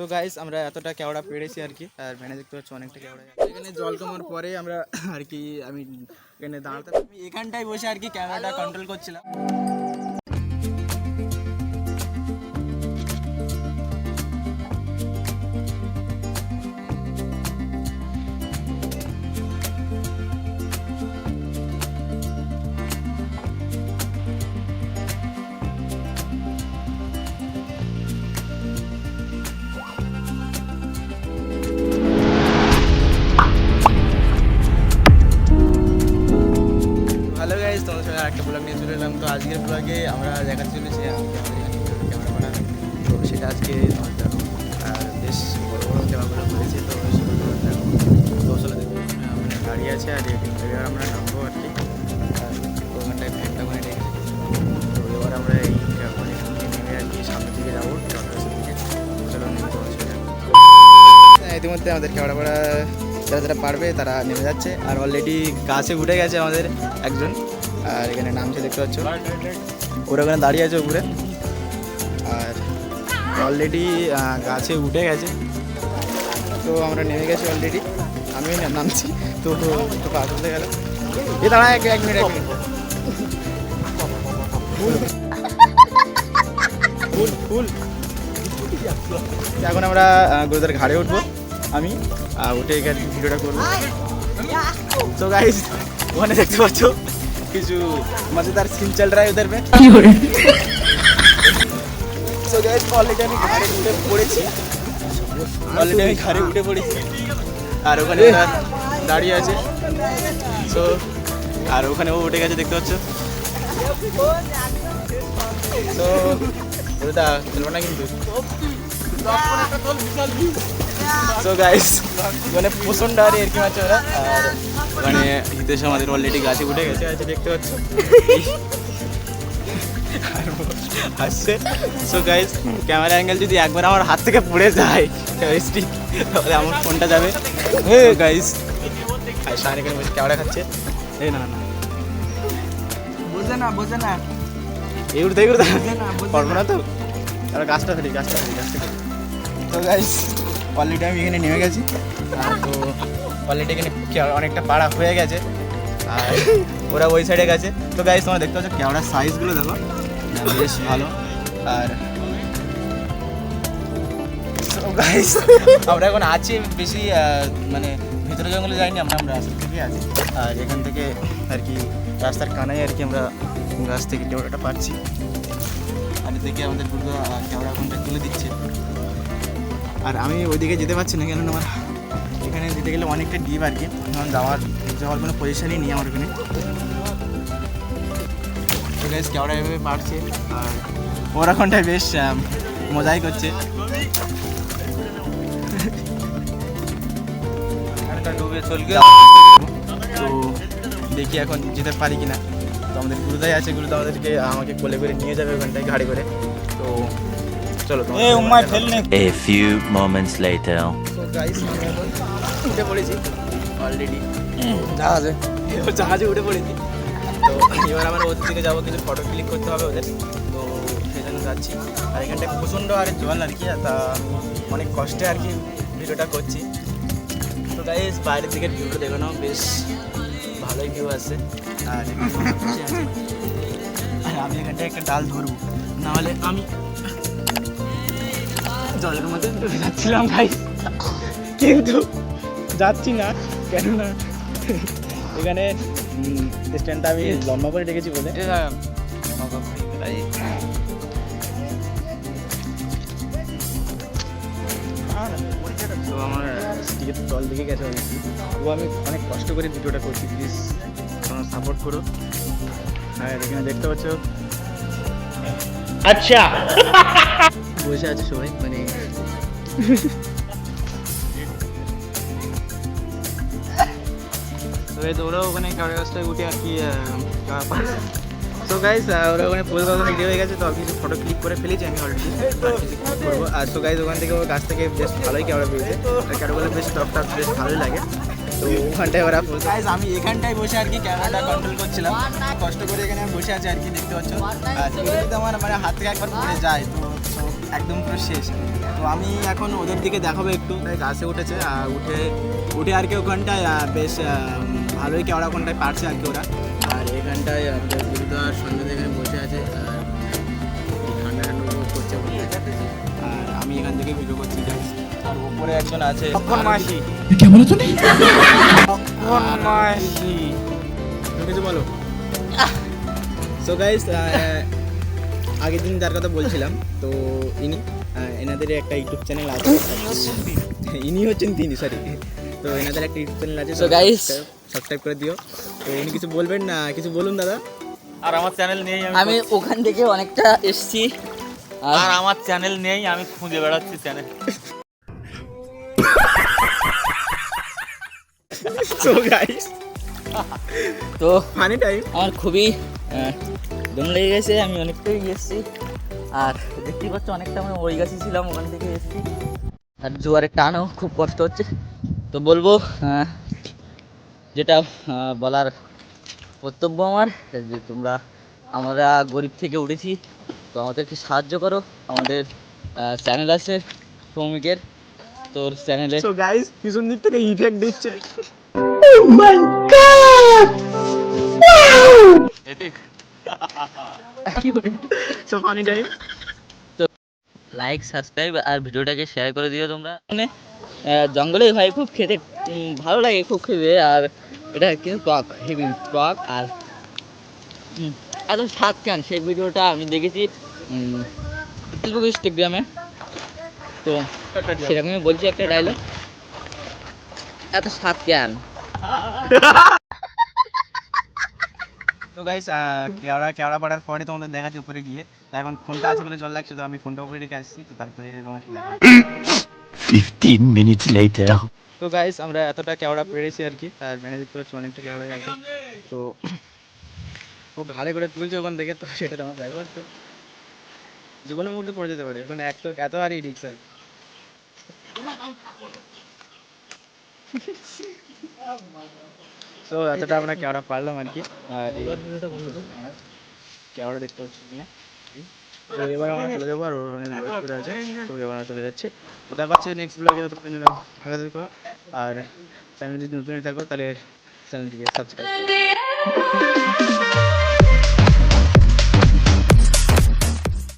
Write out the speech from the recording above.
তো গাইস আমরা এতটা কেওড়া পেরেছি আর কি, আর ভ্যানে দেখতে পাচ্ছি অনেকটা কেওড়া এখানে জল কমার পরে আমরা আর কি আমি এখানে দাঁড়াতে আমি এখানটায় বসে আর কি ক্যামেরাটা কন্ট্রোল করছিলাম। আজকে বেশ বড় বড় ক্যামেরাগুলো করেছে তো মানে গাড়ি আছে আর এবার আমরা নামবো আর কি। ওখানটায় ফ্যানটা করে রেখেছি। তো এবার আমরা এই মানে নেমে আর কি সামনের দিকে যাব। হ্যাঁ, ইতিমধ্যে আমাদের কেওড়া পাড়া যারা যারা পারবে তারা নেমে যাচ্ছে। আর অলরেডি গাছে উঠে গেছে আমাদের একজন। আর এখানে নামছে দেখতে পাচ্ছ। ওরা ওখানে দাঁড়িয়ে আছে উপরে। আর অলরেডি গাছে উঠে গেছে। তো আমরা নেমে গেছি অলরেডি। আমিও নামছি। তো একটু পা তুলতে গেল। এ, দাঁড়া, এক এক মিনিট, এক ফুল ফুল। এখন আমরা গুরুদার ঘাড়ে উঠবো, আমি উঠে এখানে ভিডিওটা করব। তো গাইস ওখানে দেখতে পাচ্ছ, কিছু মজাদার সিন চল রা উধর में সো গাইস অলরেডি আমি ঘাড়ে উঠে পড়েছি। অলরেডি আমি ঘাড়ে উঠে পড়েছি। আর ওখানে দাঁড়িয়ে আছে। সো আর ওখানে ও উঠে গেছে, দেখতে পাচ্ছ? তো ওটা চলবো না কিন্তু। সো গাইস মানে প্রচণ্ড আর এরকম আছে ওরা। আর ওখানে হিতেশ আমাদের অলরেডি গাছে উঠে গেছে, আছে দেখতে পাচ্ছ? হাসছে সো গাইস ক্যামেরা অ্যাঙ্গেল যদি একবার আমার হাত থেকে পড়ে যায় স্টিক তাহলে আমার ফোনটা যাবে। গাইস আর শাহান এখানে বসে ক্যামেরা খাচ্ছে। এই না না বোঝে না বোঝে না। এই উঠতে উঠতে পারব না তো? আর গাছটা ফেলি গাছটা ফেলি গাছটা ফেলি তো গাইস অলরেডি আমি এখানে নেমে গেছি। তো অলরেডি এখানে অনেকটা পাড়া হয়ে গেছে। আর ওরা ওই সাইডে গেছে। তো গাইস তোমরা দেখতে পাচ্ছ কেওড়ার সাইজগুলো দেখো। বেশ ভালো। আর আমরা এখন আছি বেশি মানে ভিতরে জঙ্গলে যাইনি আমরা আমরা রাস্তা থেকে আছি। আর এখান থেকে আর কি রাস্তার কানায় আর কি আমরা গাছ থেকে কেওড়াটা পাচ্ছি। আর এদিকে আমাদের দুর্গা কেওড়া কোনটা তুলে দিচ্ছে। আর আমি ওইদিকে যেতে পারছি না, কেননা আমার এখানে যেতে গেলে অনেকটা ডিপ আর কি। কারণ যাওয়ার যাওয়ার কোনো পজিশনই নেই আমার ওখানে। গাইস কেওড়া এভাবে বাড়ছে আর ওরা কোনটায় বেশ মজাই করছে। তো দেখি এখন যেতে পারি কিনা। তো আমাদের গুরুদাই আছে গুরুদা আমাদেরকে আমাকে কোলে করে নিয়ে যাবে ওখানটায় গাড়ি করে। তো চলো এ few moments later. তো গাইস আমি এখন উঠে পড়েছি। অলরেডি জাহাজে। জাহাজে উঠে পড়েছি। তো এবার আমরা ওদের দিকে যাব, কিছু ফটো ক্লিক করতে হবে ওদের। তো সেই জন্য যাচ্ছি। আর এখানটায় প্রচণ্ড আর জল আর কি তা অনেক কষ্টে আর কি ভিডিওটা করছি। তো গাইস বাইরের দিকের ভিউটা দেখো নাও, বেশ ভালোই ভিউ আছে। আর আমি এখানটায় একটা ডাল ধরবো। নাহলে আমি জলের মধ্যে যাচ্ছিলাম ভাই কিন্তু যাচ্ছি না, কেননা এখানে স্ট্যান্ডটা আমি লম্বা করে রেখেছি বলে। তো আমার দিকে তল দিকে গেছে অনেক। তো আমি অনেক কষ্ট করে ভিডিওটা করছি প্লিজ তোমরা সাপোর্ট করো। আর এখানে দেখতে পাচ্ছ। আচ্ছা। বসে আছে সবাই মানে ওরাও ওখানে কারও গাছটায় উঠে আর কি তো গাইস ওরা ওখানে ফুল বাগান রেডি হয়ে গেছে তো আমি কিছু ফটো ক্লিক করে ফেলেছি আমি অলরেডি করব আর তো গাইস ওখান থেকে ওর গাছ থেকে বেশ ভালোই ক্যামেরা পেয়েছে আর ক্যামেরা বেশ টপটা বেশ ভালোই লাগে তো ওখানটায় ওরা গাইস আমি এখানটায় বসে আর কি ক্যামেরাটা কন্ট্রোল করছিলাম কষ্ট করে এখানে আমি বসে আছি আর কি দেখতে পাচ্ছ আর যদি আমার মানে হাত থেকে একবার পড়ে যায় তো একদম পুরো শেষ তো আমি এখন ওদের দিকে দেখাবো একটু গাছে উঠেছে আর উঠে উঠে আর কি ওখানটায় বেশ ভালোই কেওড়া ওখানটায় পারছে আর কি ওরা। আর এখানটায় আমাদের গুরুদা আর সন্ধ্যা এখানে বসে আছে আর ঠান্ডা ঠান্ডা উপভোগ করছে আর আমি এখান থেকে ভিডিও করছি। আর উপরে একজন আছে। মাসি। মাসি। তুমি কিছু বলো? সো গাইস আগের দিন যার কথা বলছিলাম তো ইনি এনাদের একটা ইউটিউব চ্যানেল আছে। ইনি হচ্ছেন তিনি সরি তো এনাদের একটা ইউটিউব চ্যানেল আছে So guys, সাবস্ক্রাইব করে দিও। তো উনি কিছু বলবেন না কিছু বলুন দাদা। আর আমার চ্যানেল নেই আমি ওখান থেকে অনেকটা এসছি। আর আমার চ্যানেল নেই আমি খুঁজে বেড়াচ্ছি চ্যানেল সো গাইস তো ফানি টাইম আমার খুবই দম লেগে গেছে আমি অনেকটাই এসেছি। আর দেখতেই পাচ্ছ অনেকটা আমি ওই গাছে ছিলাম ওখান থেকে এসেছি। আর জোয়ারের টানও খুব কষ্ট হচ্ছে। তো বলব আহ, যেটা বলার কর্তব্য আমার যে তোমরা আমরা গরিব থেকে উঠেছি তো আমাদেরকে সাহায্য করো আমাদের চ্যানেল আছে শ্রমিকের তোর চ্যানেলে সো গাইস পিছন দিক থেকে ইফেক্ট দিচ্ছে। So funny time like subscribe আর ভিডিওটাকে শেয়ার করে দিও তোমরা। মানে জঙ্গলে ভাই খুব খেতে ভালো লাগে খুব খেতে, আর এটা কিন্তু টক, হেভি টক, আর এত স্বাদ কেন? সেই ভিডিওটা আমি দেখেছি ফেসবুক, ইনস্টাগ্রামে। তো সেরকমই বলছি একটা ডায়লগ এত স্বাদ কেন? তো গাইস কেওড়া কেওড়া পাড়ার পরে তোমাদের দেখাচ্ছি উপরে গিয়ে। তা এখন ফোনটা আছে বলে জল লাগছে, তো আমি ফোনটা উপরে রেখে আসছি, তো তারপরে তোমাকে 15 minutes later. তো গাইস আমরা এতটা কেওড়া পেরেছি আর কি, আর ম্যানেজ করেছি অনেকটা কেওড়া গেছে। তো খুব ভালো করে তুলছে ওখান থেকে, তো সেটা তোমার ড্রাইভার তো। জীবনের মধ্যে পড়ে যেতে পারে, এখন এক তো এত আর এই রিক্স আর তো এতটা আমরা কেওড়া পারলাম আর কি, আর কেওড়া দেখতে পাচ্ছি। না তো এবার আমরা চলে যাব আর ওর করে আছে। তো এবার চলে যাচ্ছে। তো দেখা হচ্ছে নেক্সট ব্লগে ভালো থেকো। আর চ্যানেল যদি নতুন থাকো তাহলে চ্যানেলটিকে সাবস্ক্রাইব